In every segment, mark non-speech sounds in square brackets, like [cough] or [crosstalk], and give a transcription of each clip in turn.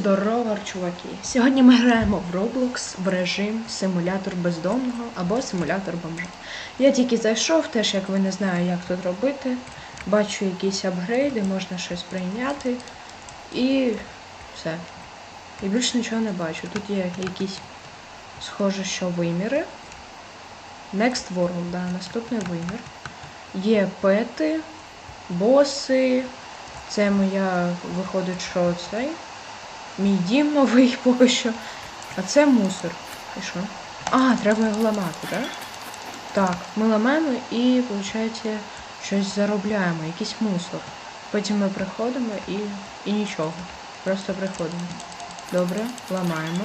здорово, чуваки! Сьогодні ми граємо в Roblox в режим симулятор бездомного або симулятор бомжа. Я тільки зайшов, теж як ви не знаю, як тут робити. Бачу якісь апгрейди, можна щось прийняти. І все. І більше нічого не бачу. Тут є якісь схоже, що виміри. Next World, да, наступний вимір. Є пети, боси. Це моя виходить, що цей. Мій дім новий [laughs] поки що. А це мусор. І що? А, треба його ламати, так? Так, ми ламаємо і, виходить, щось заробляємо, якийсь мусор. Потім ми приходимо і, і нічого. Просто приходимо. Добре, ламаємо.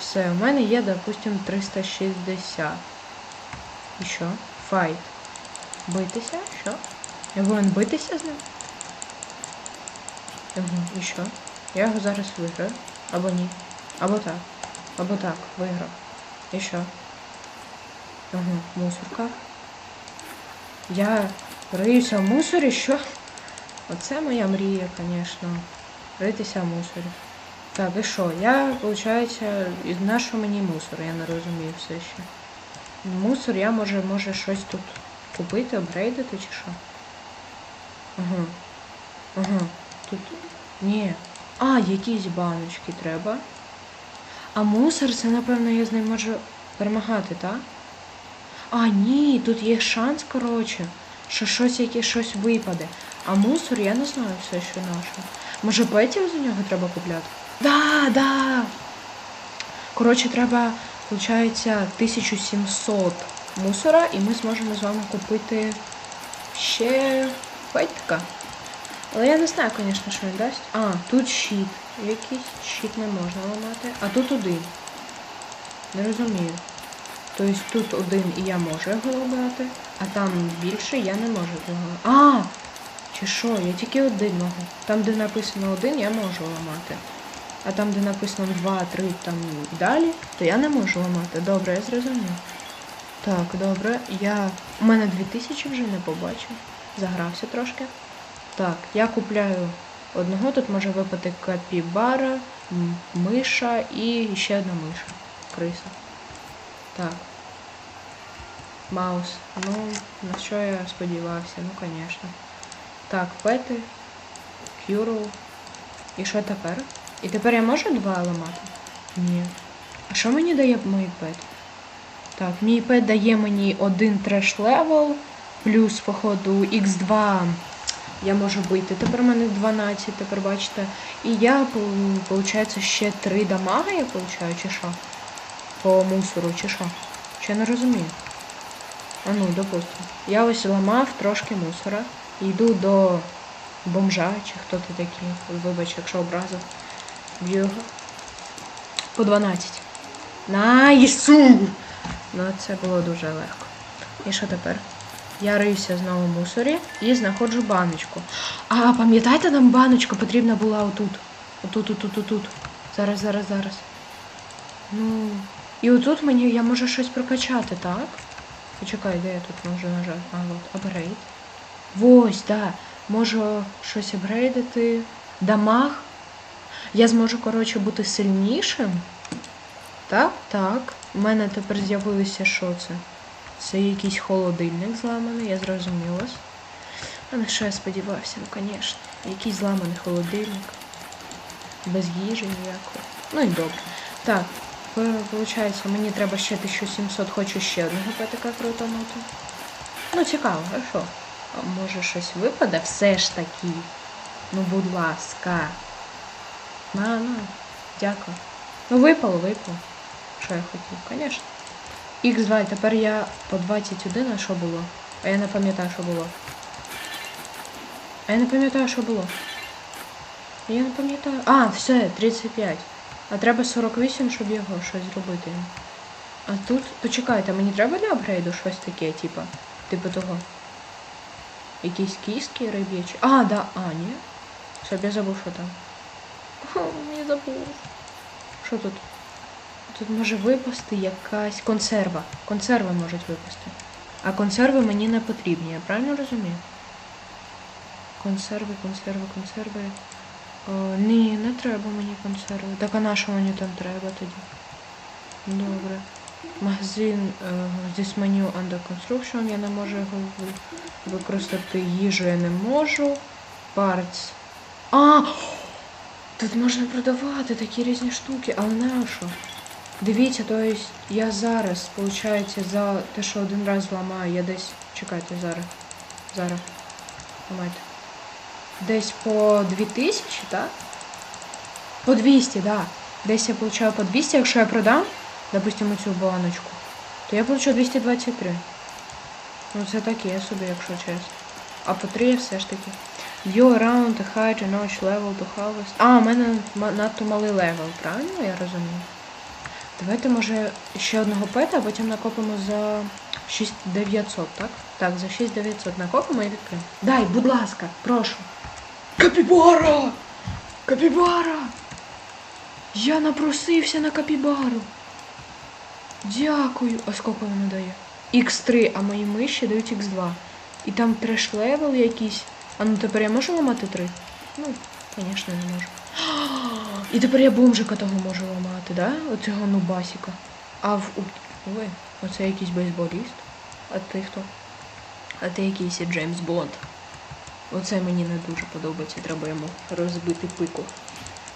Все, у мене є, допустим, 360. І що? Файт. Битися? Що? Я повинен битися з ним? Угу, і що? Я його зараз виграю. Або ні. Або так. Або так, виграв. І що? Угу, мусорка. Я риюся в мусорі, що? Оце моя мрія, звісно. Ритися в мусорі. Так, і що? Я, виходить, із нашого мені мусор, я не розумію все ще. Мусор я може, може щось тут купити, апгрейдити чи що? Ага. Ага. Тут. Ні. А, якісь баночки треба. А мусор це, напевно, я з ним можу перемагати, так? А, ні, тут є шанс, коротше, що щось яке щось випаде. А мусор я не знаю все, що наше. Може, петів за нього треба купляти? Да, да. Коротше, треба, виходить, 1700 мусора, і ми зможемо з вами купити ще петька. Але я не знаю, звісно, що він дасть. А, тут щит. Якийсь щит не можна ламати. А тут один. Не розумію. Тобто тут один і я можу його ламати, а там більше я не можу його. А! Чи що? Я тільки один можу. Там, де написано один, я можу ламати. А там, де написано 2, 3, там далі, то я не можу ламати. Добре, я зрозумів. Так, добре. Я. У мене 2000 вже не побачив. Загрався трошки. Так, я купляю одного, тут може випати капібара, миша і ще одна миша. Криса. Так. Маус. Ну, на що я сподівався, ну, звісно. Так, пети, кюру. І що тепер? І тепер я можу два ламати? Ні. А що мені дає мій пет? Так, мій пет дає мені один треш левел, плюс, походу, Х2 я можу бити. Тепер у мене 12, тепер бачите. І я, виходить, ще 3 дамага я получаю, чи що? По мусору, чи що? Чи я не розумію? А ну, допустим. Я ось ламав трошки мусора. Йду до бомжа, чи хто ти такий. Вибач, якщо образив. Б'ю його. По 12. Найсу! Ну, це було дуже легко. І що тепер? Я риюся знову в мусорі і знаходжу баночку. А, пам'ятаєте, нам баночка потрібна була отут. Отут, отут, отут. Зараз, зараз, зараз. Ну. І отут мені я можу щось прокачати, так? Почекай, де я тут можу нажати? А, от, апгрейд. Ось, да. Можу щось апгрейдити. Дамаг. Я зможу, коротше, бути сильнішим. Так, так. У мене тепер з'явилося що це? Це якийсь холодильник зламаний, я зрозуміла. А на що я сподівався, ну звісно. Якийсь зламаний холодильник. Без їжі ніякої. Ну і добре. Так, виходить, мені треба ще 1700, хочу ще одного петика крутанути. Ну, цікаво, а що? А може щось випаде? Все ж таки. Ну, будь ласка. На, на, дякую. Ну, випало, випало. Що я хотів, звісно. Х2, тепер я по 21, а що було? А я не пам'ятаю, що було. А я не пам'ятаю, що було. Я не пам'ятаю. А, все, 35. А треба 48, щоб його щось зробити. А тут, почекайте, мені треба для апгрейду щось таке, типа, типу того. Якісь кіски риб'ячі. А, да, а, ні. Щоб я забув, що там. О, я забув. Що тут? Тут може випасти якась консерва. Консерви можуть випасти. А консерви мені не потрібні, я правильно розумію? Консерви, консерви, консерви. О, ні, не треба мені консерви. Так а на що мені там треба тоді? Добре. Магазин е, зі меню under construction, я не можу його використати. Їжу я не можу. Parts. А! Тут можна продавати такі різні штуки, але на що? Дивіться, то есть я зараз, виходить, за те, що один раз ламаю, я десь. Чекайте зараз. Зараз. Ламайте. Десь по 2000, так? По 200, да. Десь я получаю по 200, якщо я продам, допустимо, цю баночку, то я получу 223. Ну це таке собі, якщо чесно. А по 3 все ж таки. You around the high to notch level to harvest. А, у мене надто малий левел, правильно я розумію? Давайте, може, ще одного пета, а потім накопимо за 6900, так? Так, за 6900 накопимо і відкриємо. Дай, будь ласка, прошу. Капібара! Капібара! Я напросився на капібару. Дякую. А скільки воно дає? Х3, а мої миші дають Х2. І там треш левел якийсь. А ну тепер я можу ламати 3? Ну, звісно, не можу. І тепер я бомжика того можу ламати, да? Оцього нубасіка. А в. Ой, оце якийсь бейсболіст. А ти хто? А ти якийсь Джеймс Бонд. Оце мені не дуже подобається, треба йому розбити пику.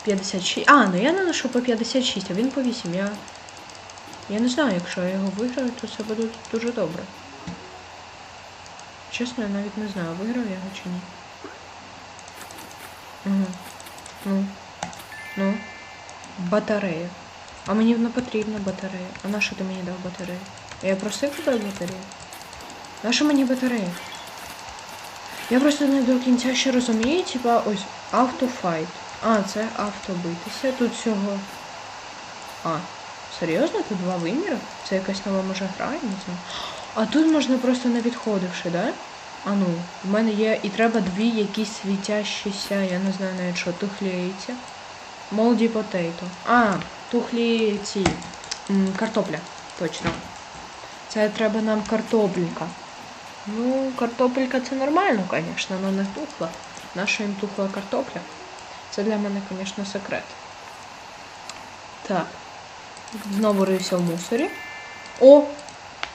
56. А, ну я наношу по 56, а він по 8. Я. Я не знаю, якщо я його виграю, то це буде дуже добре. Чесно, я навіть не знаю, виграв я його чи ні. Угу. Ну. Батарея. А мені не потрібна батарея. А на що ти мені дав батарею? Я просив тебе батарею. На що мені батарея? Я просто не до кінця ще розумію, типа ось автофайт. А, це автобитися. Тут всього. А, серйозно? Тут два виміри? Це якась нова може гра, я не знаю. А тут можна просто не відходивши, да? А ну, в мене є і треба дві якісь світящіся, я не знаю навіть що, тухлі. Молді потейто. А, тухлі ці. Картопля, точно. Це треба нам картопелька. Ну, картопелька це нормально, звісно, але не тухла. Наша їм тухла картопля. Це для мене, звісно, секрет. Так. Знову рився в мусорі. О!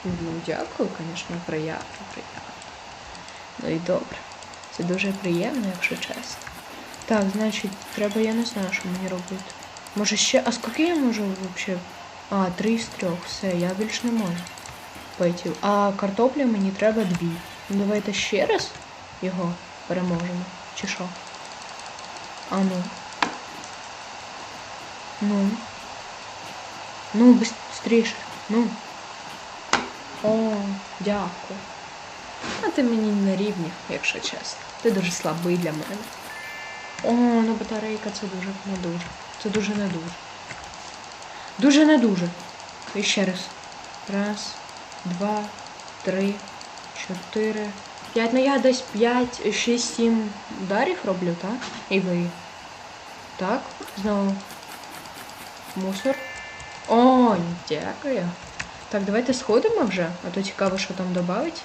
Ну, дякую, звісно, приємно, приємно. Ну і добре. Це дуже приємно, якщо чесно. Так, значить, треба, я не знаю, що мені робити. Може ще. А скільки я можу взагалі? А, три з трьох, все, я більш не можу. Петів. А картопля мені треба дві. Ну давайте ще раз його переможемо. Чи що? А ну. Ну. Ну, быстріше. Ну. О, дякую. А ти мені не рівні, якщо чесно. Ти дуже слабий для мене. О, ну батарейка це дуже не дуже. Це дуже не дуже. Дуже не дуже. І ще раз. Раз, два, три, чотири, п'ять. Ну я десь п'ять, шість, сім ударів роблю, так? І ви. Так, знову. Мусор. О, дякую. Так, давайте сходимо вже, а то цікаво, що там додається.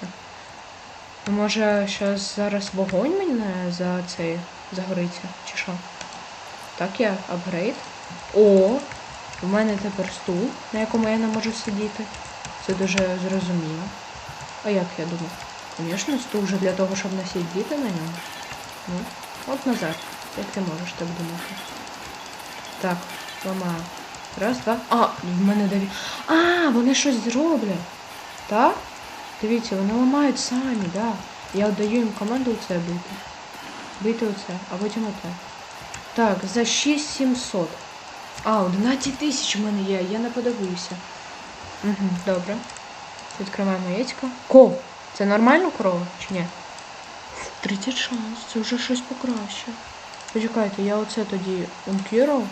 Може, щас зараз вогонь мене за цей загориться, чи що? Так, я апгрейд. О! У мене тепер стул, на якому я не можу сидіти. Це дуже зрозуміло. А як я думав? Звісно, стул вже для того, щоб не сидіти на ньому. Ну, от назад. Як ти можеш так думати? Так, ламаю. Раз, два. А, в мене дев'ять. А, вони щось зроблять. Так? Дивіться, вони ламають самі, да. Я даю їм команду оце бити. Бити оце, а потім оце. Так, за 6700. А, 11 тисяч в мене є, я не подивився. Угу, добре. Відкриваємо яєчко. Ко! Це нормально корова чи ні? 30 шанс, це вже щось покраще. Почекайте, я оце тоді ункірував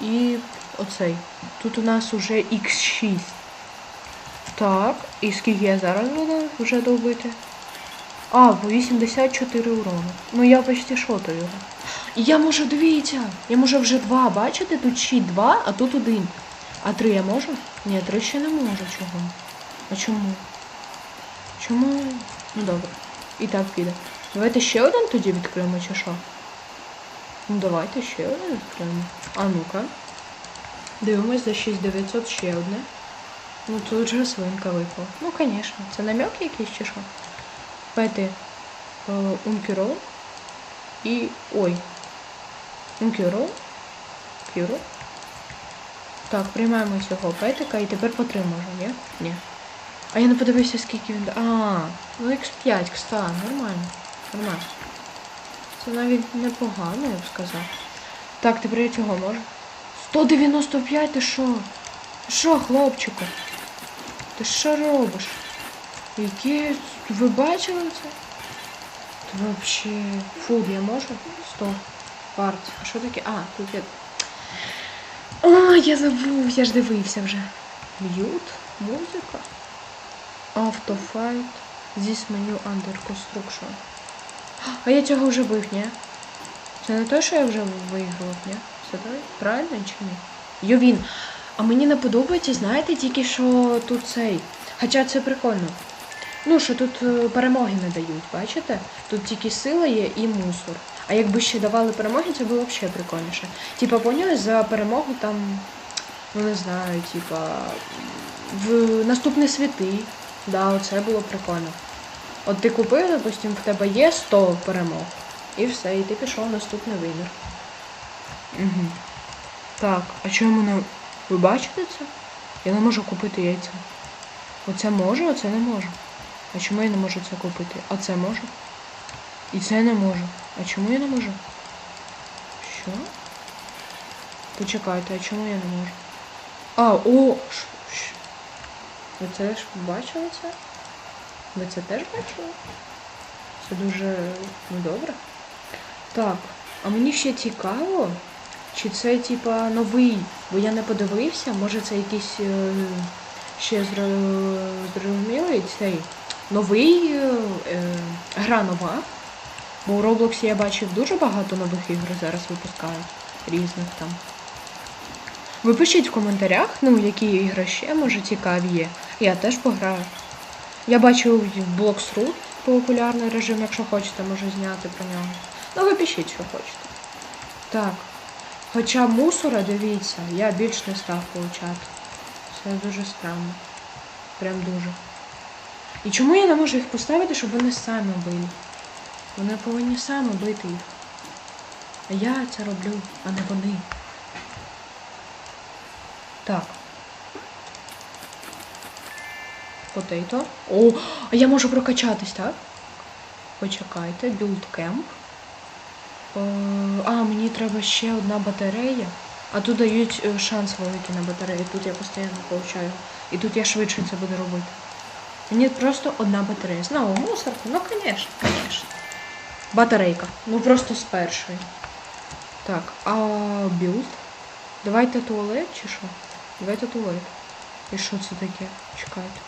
і оцей. Тут у нас уже X6. Так, і скільки я зараз буду вже довбити? А, 84 урону. Ну я почти шотаю його. Я можу, дивіться, я можу вже два, бачите? Тут щит два, а тут один. А три я можу? Ні, три ще не можу чого. А чому? Чому? Ну добре. І так піде. Давайте ще один тоді відкриємо, чи що? Ну давайте ще один відкриємо. А ну-ка. Дивимось за 6900 ще одне. Ну тут же свинка випала. Ну, звісно, це намек якийсь чи що? Пети Ункюро і. Ой. Ункюро. Кюро. Так, приймаємо цього петика і тепер по три можемо, ні? Ні. А я не подивився, скільки він. А, ну X5, кста, нормально. Нормально. Це навіть непогано, я б сказав. Так, тепер я цього можу. 195, ти що? Що, хлопчику? Ти що робиш? Які. Ви бачили це? Ти вообще. Фуд я можу? 100. Парт. А що таке? А, тут є. О, я забув, я ж дивився вже. М'ют, музика. Автофайт. This menu under construction. А я цього вже бив, ні? Це не те, що я вже виграв, ні? Це той? Правильно чи ні? Йовін. А мені не подобається, знаєте, тільки що тут цей. Хоча це прикольно. Ну, що тут е, перемоги не дають, бачите? Тут тільки сила є і мусор. А якби ще давали перемоги, це було б ще прикольніше. Типа, поняли, за перемогу там, ну не знаю, типа, в наступні світи. Да, оце було прикольно. От ти купив, допустим, в тебе є 100 перемог. І все, і ти пішов в наступний вимір. Угу. Так, а чому не. Ви бачите це? Я не можу купити яйця. Оце можу, а це не можу. А чому я не можу це купити? А це можу? І це не можу. А чому я не можу? Що? Почекайте, а чому я не можу? А, о! ш- ш- Ви це ж бачили це? Ви це теж бачили? Це дуже недобре. Так, а мені ще цікаво, чи це типа новий, бо я не подивився, може це якийсь е, ще зрозумілий цей новий е, е, гра нова. Бо у Роблоксі я бачив дуже багато нових ігор зараз випускають різних там. Ви пишіть в коментарях, ну, які ігри ще, може, цікаві є. Я теж пограю. Я бачив Bloxroot популярний режим, якщо хочете, можу зняти про нього. Ну, ви пишіть, що хочете. Так. Хоча мусора, дивіться, я більш не став получати. Це дуже странно. Прям дуже. І чому я не можу їх поставити, щоб вони самі били? Вони повинні самі бити їх. А я це роблю, а не вони. Так. Потейто. О, а я можу прокачатись, так? Почекайте, camp. Е, А, мені треба ще одна батарея. А тут дають е, шанс великий на батарею. Тут я постійно получаю. І тут я швидше це буду робити. Мені просто одна батарея. Знову мусорка? Ну, звісно, звісно. Батарейка. Ну просто з першої. Так, а білд? Давайте туалет чи що? Давайте туалет. І що це таке? Чекайте.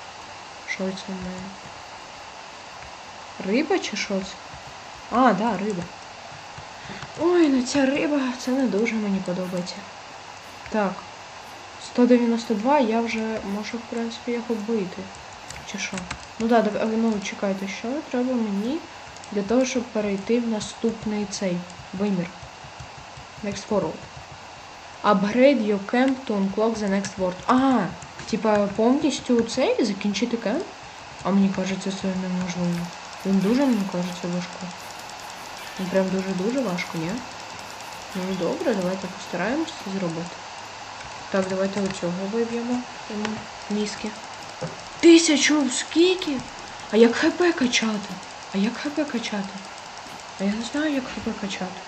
Що це в мене? Риба чи що це? А, да, риба. Ой, ну ця риба, це не дуже мені подобається. Так. 192 я вже можу, в принципі, його бити. Чи що? Ну да, дав- ну чекайте, що треба мені для того, щоб перейти в наступний цей вимір. Next world. Upgrade your camp to unlock the next world. А, типа повністю цей закінчити кемп? А мені кажеться, це неможливо. Він дуже, мені кажеться, важко. Він прям дуже-дуже важко, ні? Ну добре, давайте постараємося зробити. Так, давайте оцього виб'ємо. йому Мізки. Тисячу скільки? А як ХП качати? А як ХП качати? А я не знаю, як ХП качати.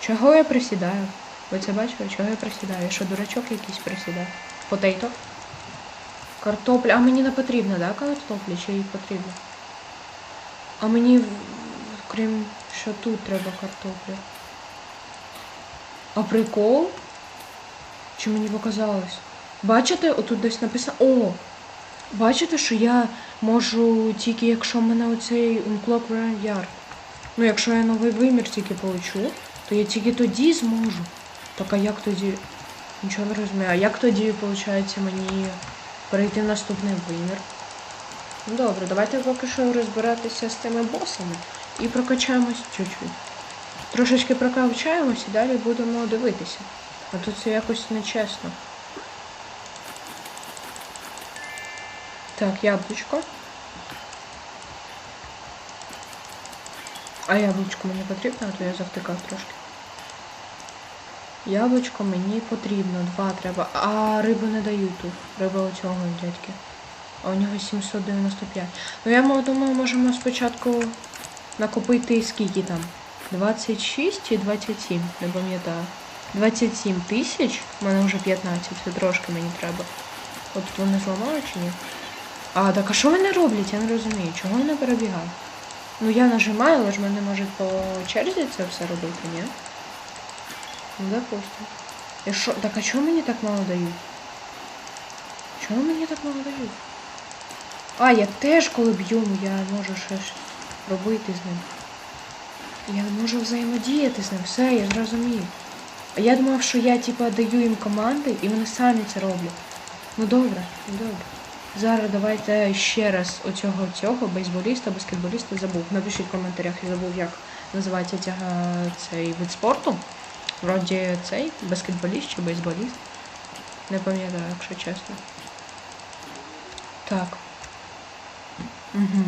Чого я присідаю? Ви це бачили? Чого я присідаю? Я що, дурачок якийсь присідає? Потейто? Картопля. А мені не потрібно, да, картопля? Чи їй потрібно? А мені, крім що тут треба картопля. А прикол? Чи мені показалось? Бачите, отут десь написано. О! Бачите, що я можу тільки якщо в мене оцей Unclock Yard. Ну, якщо я новий вимір тільки получу, то я тільки тоді зможу. Так а як тоді. Нічого не розумію. А як тоді, виходить, мені перейти в наступний вимір? Ну добре, давайте поки що розбиратися з тими босами і прокачаємось чуть-чуть. Трошечки прокавчаємось і далі будемо дивитися. А тут це якось нечесно. Так, яблучко. А яблучко мені потрібно, а то я завтикав трошки. Яблучко мені потрібно, два треба. А рибу не дають тут. Риба у цього дядьки. А у нього 795. Ну я думаю, можемо спочатку накопити скільки там? 26 чи 27, не пам'ятаю. 27 тисяч, у мене вже 15, це трошки мені треба. От вони зламали чи ні? А, так а що вони роблять? Я не розумію. Чого вони перебігають? Ну я нажимаю, але ж мене можуть по черзі це все робити, ні? Ну, допустим. І що? Так а чого мені так мало дають? Чого мені так мало дають? А, я теж коли б'ю, я можу щось робити з ним. Я можу взаємодіяти з ним, все, я зрозумів. А я думав, що я типа даю їм команди і вони самі це роблять. Ну добре, ну добре. Зараз давайте ще раз оцього цього бейсболіста, баскетболіста забув. Напишіть в коментарях, я забув, як називається ця, цей вид спорту. Вроді цей баскетболіст чи бейсболіст. Не пам'ятаю, якщо чесно. Так. Угу.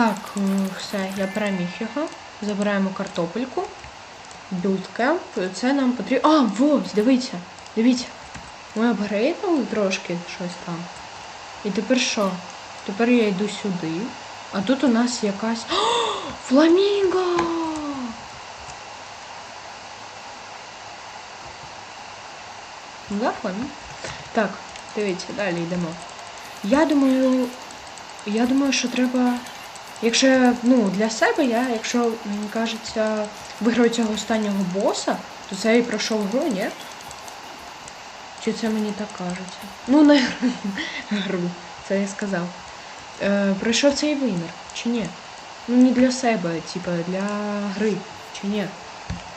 Так, е, все, я переміг його. Забираємо картопельку. Білдкемп. Це нам потрібно. А, ось, дивіться. Дивіться. Ми апгрейднули трошки щось там. І тепер що? Тепер я йду сюди. А тут у нас якась. О, фламінго! Да, фламінго? Так, дивіться, далі йдемо. Я думаю. Я думаю, що треба. Якщо ну, для себе я, якщо, мені кажеться, виграю цього останнього боса, то це і пройшов гру, ні? Чи це мені так кажеться? Ну, не гру, це я сказав. Е, пройшов цей вимір, чи ні? Ну, не для себе, типа, для гри, чи ні?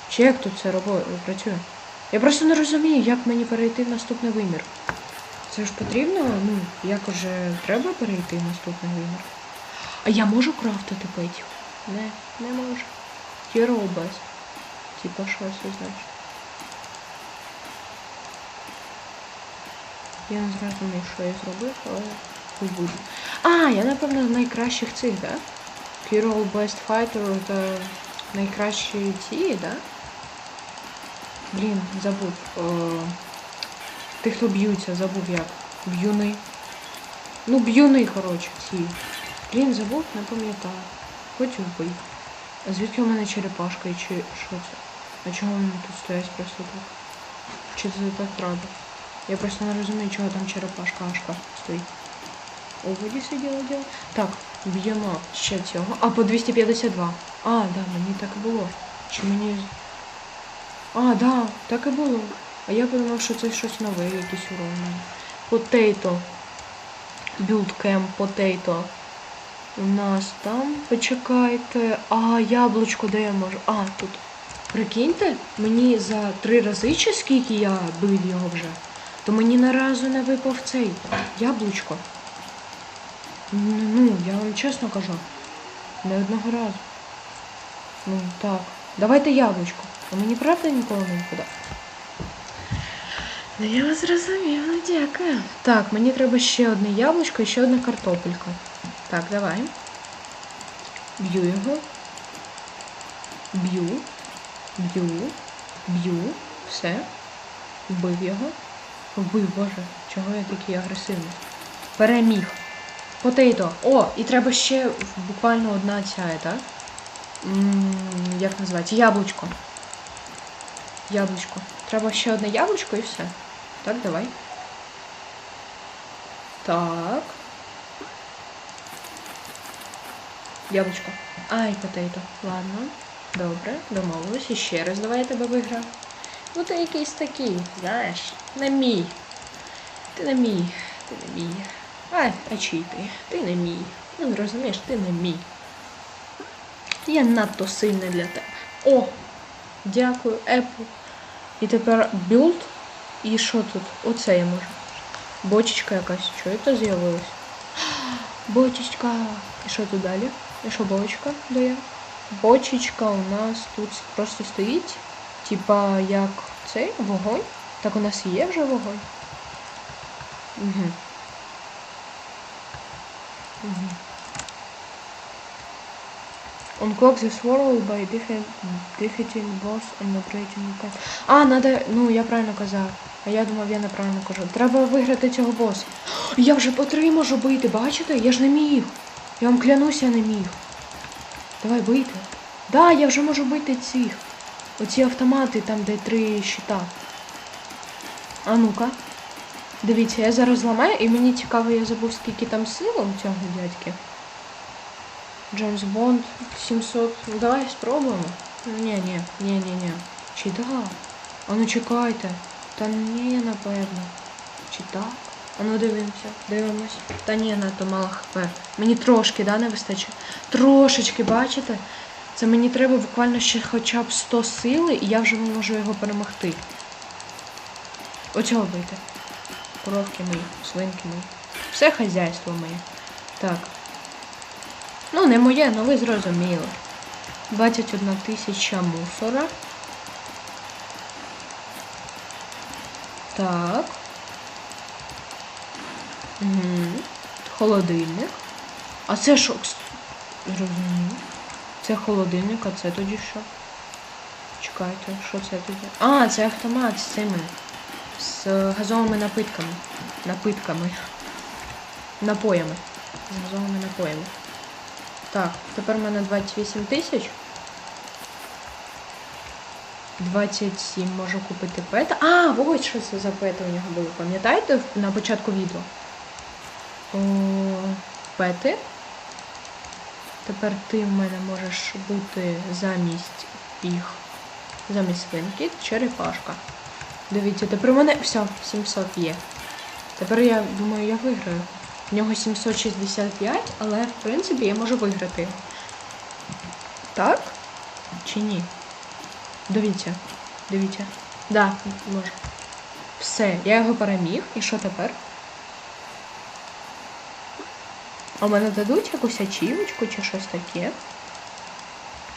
Чи як тут це робо... працює? Я просто не розумію, як мені перейти в наступний вимір. Це ж потрібно, ну, як уже треба перейти в наступний вимір. А я можу крафтити петів? Не, не можу. Hero без. Типа що це значить? Я не зрозумів, що я зробив, але не буду. А, я напевно з найкращих цих, да? Hero Best Fighter це найкращі ці, да? Блін, забув. О, Ті, хто б'ються, забув як. Б'юни. Ну, б'юни, коротше, ці. Блін, забув, не пам'ятаю. Хотів би. А звідки у мене черепашка і чи що це? А чого вони тут стоять просто так? Чи це так треба? Я просто не розумію, чого там черепашка ашка стоїть. У воді сиділа діло. Так, б'ємо ще цього. А, по 252. А, да, мені так і було. Чи мені. А, да, так і було. А я подумав, що це щось нове, якийсь урон. Potato. Build Camp Potato. У нас там, почекайте. А, яблучко, де я можу? А, тут. Прикиньте, мені за три рази чи скільки я бив його вже, то мені на разу не випав цей яблучко. Ну, я вам чесно кажу. Не одного разу. Ну, так. Давайте яблучко. А мені правда ніколи не випадав? Ну, я вас зрозуміла, дякую. Так, мені треба ще одне яблучко і ще одна картопелька. Так, давай. Б'ю його. Б'ю. Б'ю. Б'ю. Все. Вбив його. Вбив, боже, чого я такий агресивний? Переміг. Потейто. О, і треба ще буквально одна ця, так? Як називається? Яблучко. Яблучко. Треба ще одне яблучко і все. Так, давай. Так. Яблучко. Ай, потейто. Ладно. Добре, домовились. І ще раз давай я тебе виграю. Ну ти якийсь такий, знаєш, не мій. Ти не мій. Ти не мій. А, а чий ти? Ти не мій. Ну, розумієш, ти не мій. Я надто сильний для тебе. О! Дякую, Apple. І тепер build. І що тут? Оце я можу. Бочечка якась. Що це з'явилось? [gasps] Бочечка. І що тут далі? І що бочка дає? Бочечка у нас тут просто стоїть. Типа як цей вогонь. Так у нас є вже вогонь. Угу. Угу. Unclock this world by defe- defeating boss and operating the. А, надо. Ну, я правильно казав. А я думав, я неправильно кажу. Треба виграти цього боса. [gasps] Я вже по три можу бити, бачите? Я ж не міг. Я вам клянусь, я не міг. Давай бити. Да, я вже можу бити цих. Оці автомати, там, де три щита. А ну-ка. Дивіться, я зараз зламаю, і мені цікаво, я забув, скільки там сил у цього дядьки. Джеймс Бонд 700. Ну давай спробуємо. Ні, ні, ні, ні, ні. Чи да? А ну чекайте. Та ні, напевно. Чи так? А ну дивимося, дивимось. Та ні, надто мало хп. Мені трошки, да, не вистачає? Трошечки, бачите? Це мені треба буквально ще хоча б 100 сили, і я вже можу його перемогти. Оцього бити. Коровки мої, свинки мої. Все хазяйство моє. Так. Ну, не моє, але ви зрозуміли. 21 тисяча мусора. Так. Холодильник. А це що? Зрозуміло. Це холодильник, а це тоді що? Чекайте, що це тоді? А, це автомат з цими. З газовими напитками. Напитками. Напоями. З газовими напоями. Так, тепер в мене 28 тисяч. 27 можу купити пета. А, ось що це за пети у нього були. Пам'ятаєте на початку відео? Пети. Тепер ти в мене можеш бути замість їх. Замість свинки, черепашка. Дивіться, тепер у мене все, 700 є. Тепер я думаю, я виграю. В нього 765, але в принципі я можу виграти. Так? Чи ні? Дивіться. Дивіться. Да, можу. Все, я його переміг. І що тепер? А в мене дадуть якусь ачівочку чи щось таке?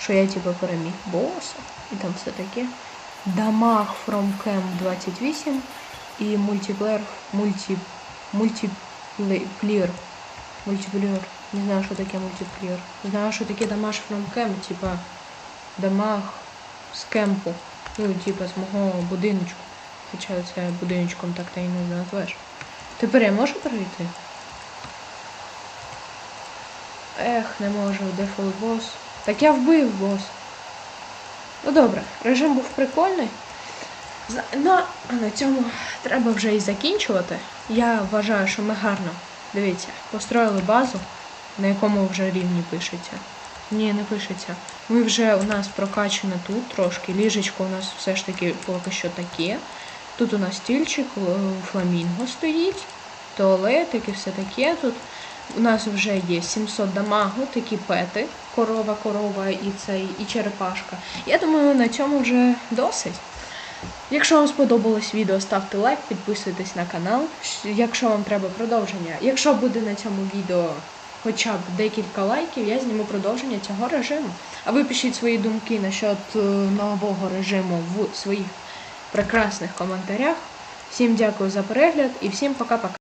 Що я типу переміг боса. І там все таке. Дамаг from Cam 28 і мультиплеєр мульті мультиплеєр. Мультиплеєр. Не знаю, що таке мультиплеєр. Знаю, що таке дамаг from Cam, типа дамаг з кемпу. Ну, типа з мого будиночку. Хоча це будиночком так та й не назвеш. Тепер я можу перейти? Ех, не можу, дефолт бос. Так я вбив бос. Ну добре, режим був прикольний. Ну, а на цьому треба вже і закінчувати. Я вважаю, що ми гарно, дивіться, построїли базу, на якому вже рівні пишеться. Ні, не пишеться. Ми вже у нас прокачано тут трошки. Ліжечко у нас все ж таки поки що таке. Тут у нас стільчик, фламінго стоїть, туалетик і все таке тут. У нас вже є 700 дамагу, такі пети, корова, корова і цей, і черепашка. Я думаю, на цьому вже досить. Якщо вам сподобалось відео, ставте лайк, підписуйтесь на канал. Якщо вам треба продовження, якщо буде на цьому відео хоча б декілька лайків, я зніму продовження цього режиму. А ви пишіть свої думки насчет нового режиму в своїх прекрасних коментарях. Всім дякую за перегляд і всім пока-пока.